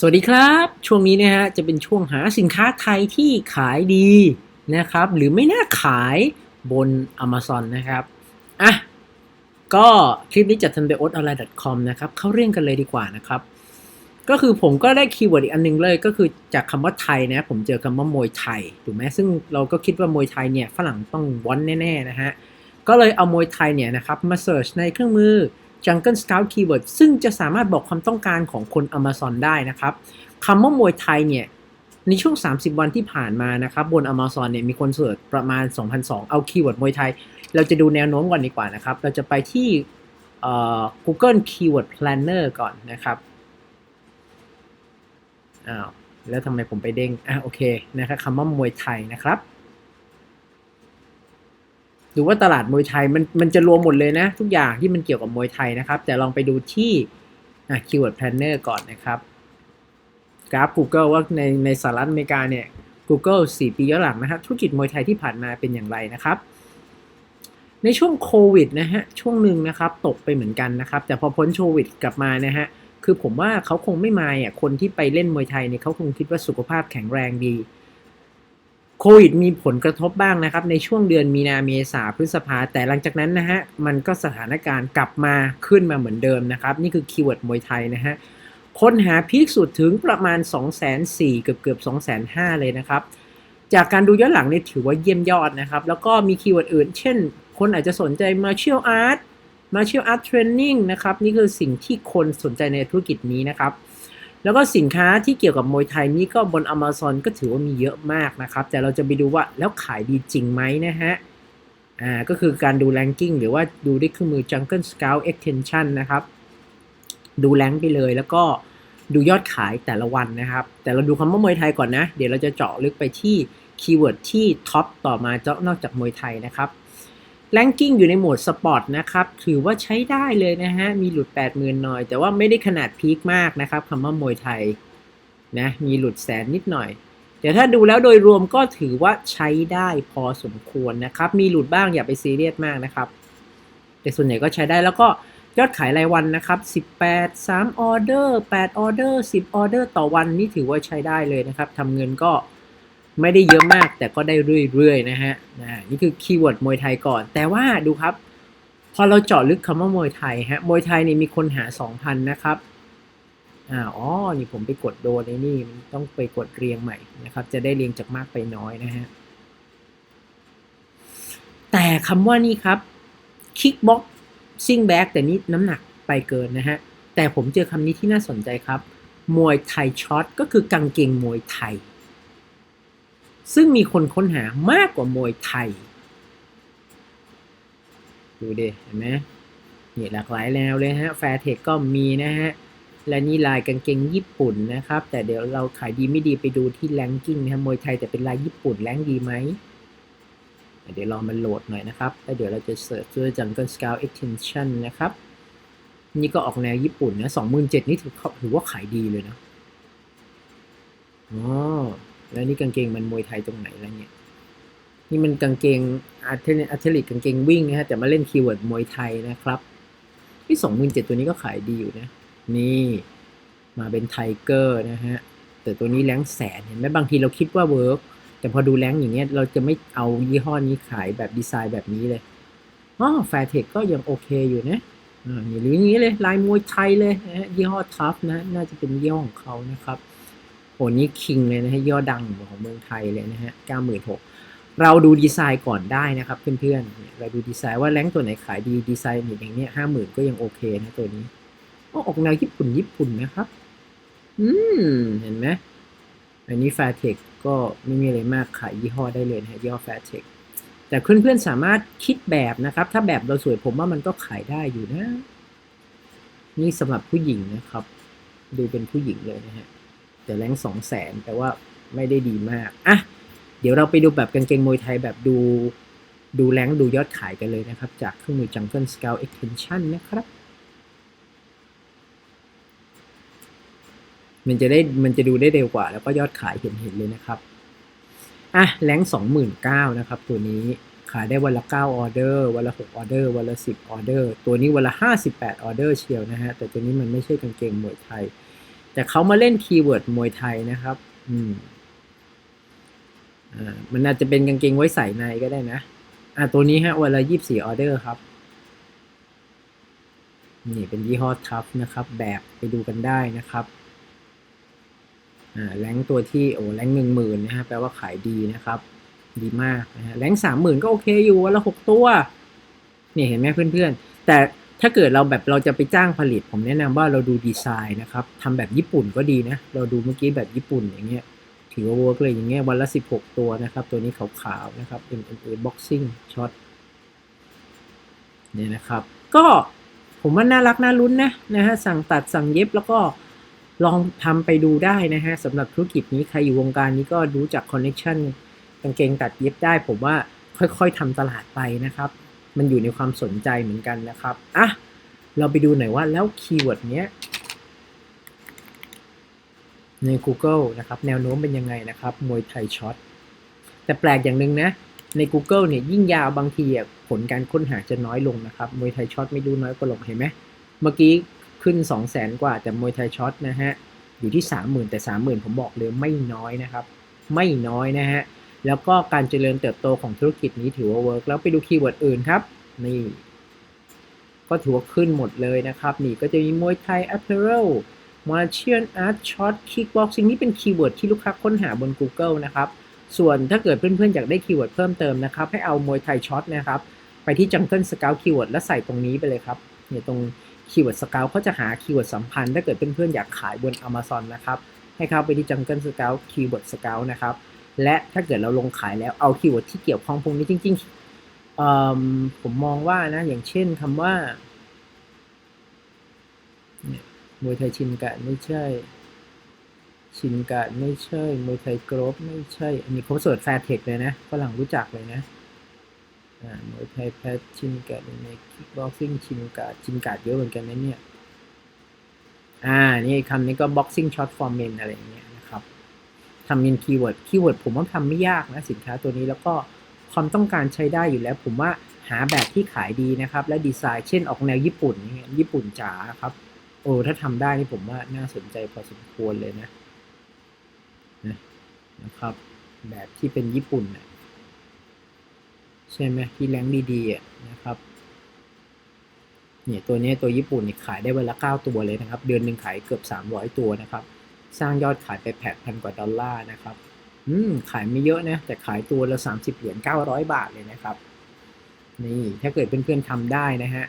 สวัสดีครับ ช่วงนี้นะฮะจะเป็นช่วงหาสินค้าไทยที่ขายดีนะครับ หรือไม่น่าขายบน Amazon นะครับอะก็คลิปนี้จัดทำโดย o t o n l i n e c o m นะครับ เข้าเรื่องกันเลยดีกว่านะครับ ก็คือผมก็ได้คีย์เวิร์ดอีกอันหนึงเลย ก็คือจากคำว่าไทยนะ ผมเจอคำว่ามวยไทยถูกไหมซึ่งเราก็คิดว่ามวยไทยเนี่ยฝรั่งต้องวอนแน่ๆนะฮะก็เลยเอามวยไทยเนี่ยนะครับมาเสิร์ชในเครื่องมือ Jungle Scout Keyword ซึ่งจะสามารถบอกความต้องการของคน Amazon ได้นะครับคำว่ามวยไทยเนี่ยในช่วง 30 วันที่ผ่านมานะครับบน Amazon เนี่ยมีคนเสิร์ชประมาณ 2,200 เอาคีย์เวิร์ดมวยไทย เราจะดูแนวโน้มก่อนดีกว่านะครับ เราจะไปที่เอ่อ Google Keyword Planner ก่อนนะครับอ้าวแล้วทำไมผมไปเด้งอะโอเคนะครับคำว่ามวยไทยนะครับ ดูว่าตลาดมวยไทยมันมันจะรวมหมดเลยนะ ทุกอย่างที่มันเกี่ยวกับมวยไทยนะครับ แต่ลองไปดูที่อะ Keyword Planner ก่อนนะครับกราฟ Google ว่าในในสหรัฐอเมริกาเนี่ย Google 4 ปีย้อนหลังนะครับ ธุรกิจมวยไทยที่ผ่านมาเป็นอย่างไรนะครับ ในช่วงโควิดนะฮะ ช่วงหนึ่งนะครับ ตกไปเหมือนกันนะครับ แต่พอพ้นโควิดกลับมานะฮะ คือผมว่าเขาคงไม่มาอะคนที่ไปเล่นมวยไทยเนี่ยเขาคงคิดว่าสุขภาพแข็งแรงดี โควิดมีผลกระทบบ้างนะครับ ในช่วงเดือนมีนาเมษาพฤษภาแต่หลังจากนั้นนะฮะ มันก็สถานการณ์กลับมาขึ้นมาเหมือนเดิมนะครับ นี่คือคีย์เวิร์ดมวยไทยนะฮะค้นหาพีคสุดถึงประมาณ 2 4 0 0 0เกือบเกือบ2 5 0 0 0 เลยนะครับ จากการดูย้อนหลังนี่ถือว่าเยี่ยมยอดนะครับ แล้วก็มีคีย์เวิร์ดอื่น เช่น คนอาจจะสนใจ martial art martial art training นะครับ นี่คือสิ่งที่คนสนใจในธุรกิจนี้นะครับ แล้วก็สินค้าที่เกี่ยวกับมวยไทยนี่ก็บน Amazon ก็ถือว่ามีเยอะมากนะครับ แต่เราจะไปดูว่าแล้วขายดีจริงไหมนะฮะอ่าก็คือการดู ranking หรือว่าดูด้วยเครื่องมือ Jungle Scout Extension นะครับ ดูแรงไปเลยแล้วก็ดูยอดขายแต่ละวันนะครับ แต่เราดูคำว่ามวยไทยก่อนนะ เดี๋ยวเราจะเจาะลึกไปที่คีย์เวิร์ดที่ท็อปต่อมาเจาะนอกจากมวยไทยนะครับ แ a งกิ้งอยู่ในโหมดสปอร์ตนะครับ ถือว่าใช้ได้เลยนะฮะ มีหลุด 80,000 หน่อย แต่ว่าไม่ได้ขนาดพีคมากนะครับคำว่ามวยไทยนะ มีหลุดแสนนิดหน่อย แต่ถ้าดูแล้วโดยรวมก็ถือว่าใช้ได้พอสมควรนะครับ มีหลุดบ้างอย่าไปซีเรียสมากนะครับ แต่ส่วนใหญ่ก็ใช้ได้แล้วก็ยอดขายรายวันนะครับ 18 3ออเดอร์ 8 ออเดอร์ 10 ออเดอร์ต่อวันนี่ถือว่าใช้ได้เลยนะครับทำเงินก็ ไม่ได้เยอะมากแต่ก็ได้เรื่อยๆนะฮะนะนี่คือคีย์เวิร์ดมวยไทยก่อน แต่ว่าดูครับ พอเราเจาะลึกคำว่ามวยไทยฮะมวยไทยนี่มีคนหา 2,000 นะครับอ่าอ๋อนี่ผมไปกดโดนในนี่ต้องไปกดเรียงใหม่นะครับ จะได้เรียงจากมากไปน้อยนะฮะแต่คำว่านี่ครับคิกบ็อกซิ่งแบ็กแต่นี่น้ำหนักไปเกินนะฮะแต่ผมเจอคำนี้ที่น่าสนใจครับ มวยไทยช็อตก็คือกางเกงมวยไทย ซึ่งมีคนค้นหามากกว่ามวยไทย ดูดิเห็นไหมนี่หลากหลายแนวเลยฮะ แฟร์เทคก็มีนะฮะ และนี่ลายกางเกงญี่ปุ่นนะครับ แต่เดี๋ยวเราขายดีไม่ดีไปดูที่แลงกิ้งนะฮะมวยไทยแต่เป็นลายญี่ปุ่นแลงดีไหม เดี๋ยวลองมันโหลดหน่อยนะครับ แล้วเดี๋ยวเราจะเสิร์ชด้วย Jungle Scout Extension นะครับ นี่ก็ออกแนวญี่ปุ่นนะสองหมื่นเจ็ดนี่ถือถือว่าขายดีเลยนะอ๋อ แล้วนี่กางเกงมันมวยไทยตรงไหนแล้วเนี่ย นี่มันกางเกงอาร์เทอาร์เทลิกกางเกงวิ่งนะฮะแต่มาเล่นคีย์เวิร์ดมวยไทยนะครับที่สองหมื่นเจ็ดตัวนี้ก็ขายดีอยู่นะ นี่มาเป็นไทเกอร์นะฮะ แต่ตัวนี้แรงแสนเห็นไหมบางทีเราคิดว่าเวิร์กแต่พอดูแรงอย่างเงี้ยเราจะไม่เอายี่ห้อนี้ขายแบบดีไซน์แบบนี้เลยอ๋อแฟร์เทคก็ยังโอเคอยู่นะอ่าหรืออย่างนี้เลยลายมวยไทยเลยนะฮะยี่ห้อทัฟนะ น่าจะเป็นยี่ห้อของเขานะครับ โหนี่คิงเลยนะฮะยอดดังของเมืองไทยเลยนะฮะเก้าหมื่นหกเราดูดีไซน์ก่อนได้นะครับเพื่อนๆ เราดูดีไซน์ว่าแรงตัวไหนขายดีดีไซน์อย่างเนี้ยห้าหมื่นก็ยังโอเคนะตัวนี้ก็ออกแนวญี่ปุ่นญี่ปุ่นนะครับ อืม เห็นไหมอันนี้ f a i r t e c h ก็ไม่มีอะไรมากขายยี่ห้อได้เลยนะฮะยี่ห้อ f a i r t e c h แต่เพื่อนๆสามารถคิดแบบนะครับ ถ้าแบบเราสวยผมว่ามันก็ขายได้อยู่นะ นี่สำหรับผู้หญิงนะครับ ดูเป็นผู้หญิงเลยนะฮะ แต่แรงสองแสนแต่ว่าไม่ได้ดีมากอะเดี๋ยวเราไปดูแบบกางเกงมวยไทยแบบดู ดูแรงดูยอดขายกันเลยนะครับ จากเครื่องมือ Jungle Scout Extension นะครับ มันจะได้มันจะดูได้เร็วกว่า แล้วก็ยอดขายเห็นเห็นเลยนะครับอะแรงสองหมื่นเก้านะครับ ตัวนี้ขายได้วันละเก้าออเดอร์ วันละหกออเดอร์ วันละสิบออเดอร์ ตัวนี้วันละห้าสิบแปดออเดอร์เชียวนะฮะ แต่ตัวนี้มันไม่ใช่กางเกงมวยไทย แต่เขามาเล่นคีย์เวิร์ดมวยไทยนะครับ อืมอ่ามันอาจจะเป็นกางเกงไว้ใส่ในก็ได้นะ อ่าตัวนี้ฮะวันละยี่สี่ออเดอร์ครับ นี่เป็นยี่ห้อทัฟนะครับ แบบไปดูกันได้นะครับ อ่าแรงตัวที่โอ้แรงหนึ่งหมื่นนะฮะแปลว่าขายดีนะครับ ดีมากนะฮะแรงสามหมื่นก็โอเคอยู่วันละหกตัว นี่เห็นไหมเพื่อนๆ แต่ ถ้าเกิดเราแบบเราจะไปจ้างผลิต ผมแนะนำว่าเราดูดีไซน์นะครับทำแบบญี่ปุ่นก็ดีนะ เราดูเมื่อกี้แบบญี่ปุ่นอย่างเงี้ยถือว่าเวิร์กเลยอย่างเงี้ยวันละสิบหกตัวนะครับ ตัวนี้ขาวๆนะครับ MMA boxing shot เนี่ยนะครับ ก็ผมว่าน่ารักน่าลุ้นนะนะฮะสั่งตัดสั่งเย็บแล้วก็ลองทำไปดูได้นะฮะสำหรับธุรกิจนี้ใครอยู่วงการนี้ก็รู้จักคอนเน c t ชันกางเกงตัดเย็บได้ ผมว่าค่อยๆทำตลาดไปนะครับ มันอยู่ในความสนใจเหมือนกันนะครับอะเราไปดูหน่อยว่าแล้วคีย์เวิร์ดเนี้ยใน Google นะครับ แนวโน้มเป็นยังไงนะครับมวยไทยช็อตแต่แปลกอย่างหนึ่งนะ ใน Google เนี่ยยิ่งยาวบางทีผลการค้นหาจะน้อยลงนะครับมวยไทยช็อตไม่ดูน้อยกว่าลงเห็นไหมเมื่อกี้ขึ้น 2 0 0แสนกว่าแต่มวยไทยช็อตนะฮะอยู่ที่ 30,000 แต่ 30,000 ผมบอกเลยไม่น้อยนะครับ ไม่น้อยนะฮะ แล้วก็การเจริญเติบโตของธุรกิจนี้ถือว่าเวิร์กแล้วไปดูคีย์เวิร์ดอื่นครับ นี่ ก็ถือว่าขึ้นหมดเลยนะครับ นี่ก็จะมีมวยไทย apparel martial art shot kickboxing นี่เป็นคีย์เวิร์ดที่ลูกค้าค้นหาบน Google นะครับ ส่วนถ้าเกิดเพื่อนๆ อยากได้คีย์เวิร์ดเพิ่มเติมนะครับ ให้เอามวยไทยช็อตนะครับ ไปที่ Jungle Scout Keyword แล้วใส่ตรงนี้ไปเลยครับเนี่ยตรงคีย์เวิร์ด Scout เขาจะหาคีย์เวิร์ดสัมพันธ์ ถ้าเกิดเพื่อนๆ อยากขายบน Amazon นะครับ ให้เข้าไปที่ Jungle Scout Keyword Scout นะครับ และถ้าเกิดเราลงขายแล้วเอาคีย์เวิร์ดที่เกี่ยวข้องพวกนี้จริงๆผมมองว่านะ อย่างเช่นคำว่ามวยไทยชินกะไม่ใช่ ชินกะไม่ใช่มวยไทยกรอบไม่ใช่ อันนี้เขาเสิร์ชแฟร์เทคเลยนะฝรั่งรู้จักเลยนะมวยไทยแพทชินกะในคิกบ็อกซิ่งชินกะชินกะเยอะเหมือนกันนะเนี่ย อ่า นี่คำนี้ก็ boxing shot for men อะไรอย่างเงี้ย ทำเป็นคีย์เวิร์ดคีย์เวิร์ดผมว่าทำไม่ยากนะสินค้าตัวนี้แล้วก็ความต้องการใช้ได้อยู่แล้ว ผมว่าหาแบบที่ขายดีนะครับ และดีไซน์เช่นออกแนวญี่ปุ่นอย่เงี้ยญี่ปุ่นจ๋าครับโอ้ถ้าทำได้นี่ผมว่าน่าสนใจพอสมควรเลยนะนะครับ แบบที่เป็นญี่ปุ่นนะใช่ไหมที่แรงดีๆนะครับเนี่ยตัวนี้ตัวญี่ปุ่นนี่ขายได้วันละ9ตัวเลยนะครับ เดือนหนึ่งขายเกือบ 300 ตัวนะครับ สร้างยอดขายไปแผดพันกว่าดอลลาร์นะครับ อืม ขายไม่เยอะนะ แต่ขายตัวละ30เหรียญ900บาทเลยนะครับ นี่ ถ้าเกิดเพื่อนๆทำได้นะฮะ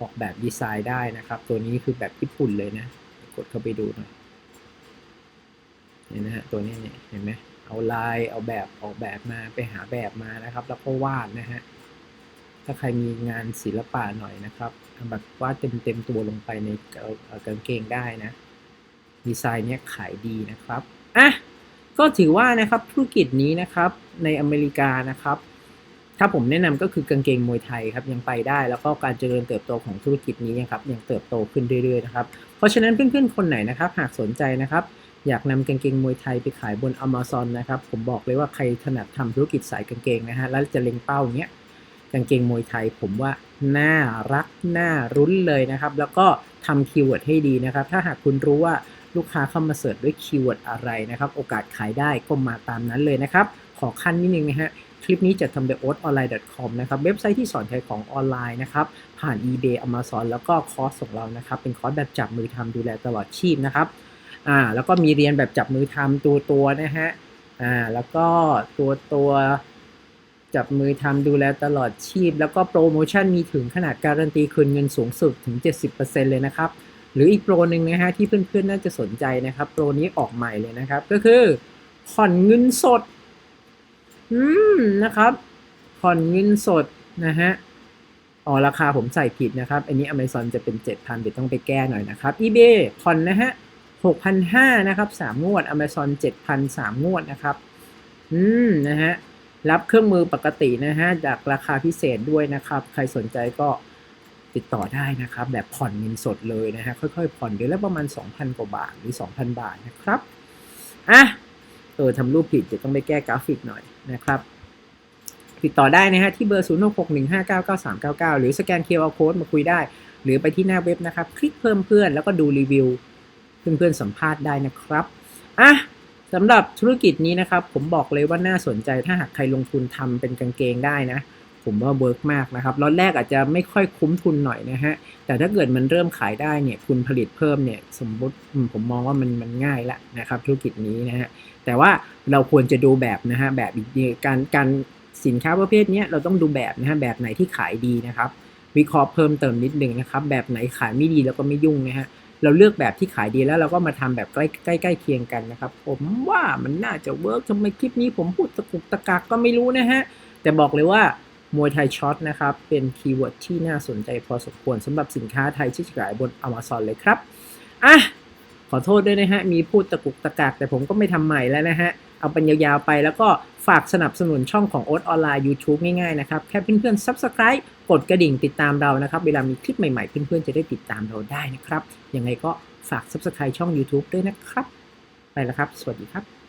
ออกแบบดีไซน์ได้นะครับ ตัวนี้คือแบบญี่ปุ่นเลยนะ กดเข้าไปดูหน่อยเห็นนะฮะ ตัวนี้เนี่ยเห็นไหมเอาลาย เอาแบบออกแบบมาไปหาแบบมานะครับ แล้วก็วาดนะฮะ ถ้าใครมีงานศิลปะหน่อยนะครับทำแบบวาดเต็มเต็มๆตัวลงไปในกางเกงได้นะ ดีไซน์เนี้ยขายดีนะครับอะก็ถือว่านะครับธุรกิจนี้นะครับในอเมริกานะครับ ถ้าผมแนะนำก็คือกางเกงมวยไทยครับยังไปได้แล้วก็การเจริญเติบโตของธุรกิจนี้นะครับยังเติบโตขึ้นเรื่อยๆนะครับเพราะฉะนั้นเพื่อนๆคนไหนนะครับ หากสนใจนะครับอยากนำกางเกงมวยไทยไปขายบน Amazon นะครับ ผมบอกเลยว่าใครถนัดทำธุรกิจสายกางเกงนะฮะ แล้วจะเล็งเป้าเนี้ย กางเกงมวยไทย ผมว่าน่ารัก น่ารุ้นเลยนะครับ แล้วก็ทำคีย์เวิร์ดให้ดีนะครับ ถ้าหากคุณรู้ว่า ลูกค้าเข้ามาเสิร์ชด้วยคีย์เวิร์ดอะไรนะครับ โอกาสขายได้ก็มาตามนั้นเลยนะครับ ขอขั้นนิดนึงนะฮะคลิปนี้จะทำโดย o a t o n l i n e c o m นะครับ เว็บไซต์ที่สอนขายของออนไลน์นะครับ ผ่าน eBay Amazon แล้วก็คอร์สของเรานะครับ เป็นคอร์สแบบจับมือทำดูแลตลอดชีพนะครับอ่าแล้วก็มีเรียนแบบจับมือทำตัวตัวนะฮะอ่าแล้วก็ตัวตัวจับมือทำดูแลตลอดชีพ แล้วก็โปรโมชั่นมีถึงขนาดการันตีคืนเงินสูงสุดถึง 70%เลยนะครับ หรืออีกโปรหนึ่งนะฮะที่เพื่อนๆน่าจะสนใจนะครับ โปรนี้ออกใหม่เลยนะครับ ก็คือผ่อนเงินสดอืมนะครับ ผ่อนเงินสดนะฮะอ๋อราคาผมใส่ผิดนะครับ อันนี้ Amazon จะเป็น 7,000เดี๋ยวต้องไปแก้หน่อยนะครับ eBay ผ่อนนะฮะ6,500นะครับ3งวด Amazon 7,000 3งวดนะครับ อืมนะฮะรับเครื่องมือปกตินะฮะจากราคาพิเศษด้วยนะครับ ใครสนใจก็ ติดต่อได้นะครับ แบบผ่อนเงินสดเลยนะฮะค่อยๆผ่อนเดือนละประมาณ 2,000 กว่าบาทหรือ 2,000 บาทนะครับอะเออทำรูปผิดเดี๋ยวต้องไปแก้กราฟิกหน่อยนะครับ ติดต่อได้นะฮะที่เบอร์ 0 6 6 1 5 9 9 3 9 9 หรือสแกน QR Code มาคุยได้ หรือไปที่หน้าเว็บนะครับ คลิกเพิ่มเพื่อนแล้วก็ดูรีวิวเพื่อนๆสัมภาษณ์ได้นะครับอะสำหรับธุรกิจนี้นะครับ ผมบอกเลยว่าน่าสนใจถ้าหากใครลงทุนทำเป็นกางเกงได้นะ ผมว่าเวิร์กมากนะครับล็อตแรกอาจจะไม่ค่อยคุ้มทุนหน่อยนะฮะแต่ถ้าเกิดมันเริ่มขายได้เนี่ยคุณผลิตเพิ่มเนี่ยสมมติผมมองว่ามันมันง่ายละนะครับธุรกิจนี้นะฮะแต่ว่าเราควรจะดูแบบนะฮะแบบอีกการการสินค้าประเภทนี้เราต้องดูแบบนะฮะแบบไหนที่ขายดีนะครับวิเคราะห์เพิ่มเติมนิดนึงนะครับแบบไหนขายไม่ดีแล้วก็ไม่ยุ่งนะฮะเราเลือกแบบที่ขายดีแล้วเราก็มาทำแบบใกล้ใกล้ใกล้เคียงกันนะครับ ผมว่ามันน่าจะเวิร์กทำไมคลิปนี้ผมพูดตะกุกตะกักก็ไม่รู้นะฮะแต่บอกเลยว่า มวยไทยช็อตนะครับ เป็นคีย์เวิร์ดที่น่าสนใจพอสมควรสำหรับสินค้าไทยที่ขายบน Amazon เลยครับ อะ ขอโทษด้วยนะฮะ มีพูดตะกุกตะกากแต่ผมก็ไม่ทำใหม่แล้วนะฮะ เอาเป็นยาวๆไปแล้วก็ฝากสนับสนุนช่องของโอ๊ตออนไลน์ YouTube ง่ายๆนะครับ แค่เพื่อนๆ Subscribe กดกระดิ่งติดตามเรานะครับ เวลามีคลิปใหม่ๆ เพื่อนๆ จะได้ติดตามเราได้นะครับ ยังไงก็ฝาก Subscribe ช่อง YouTube ด้วยนะครับ ไปแล้วครับ สวัสดีครับ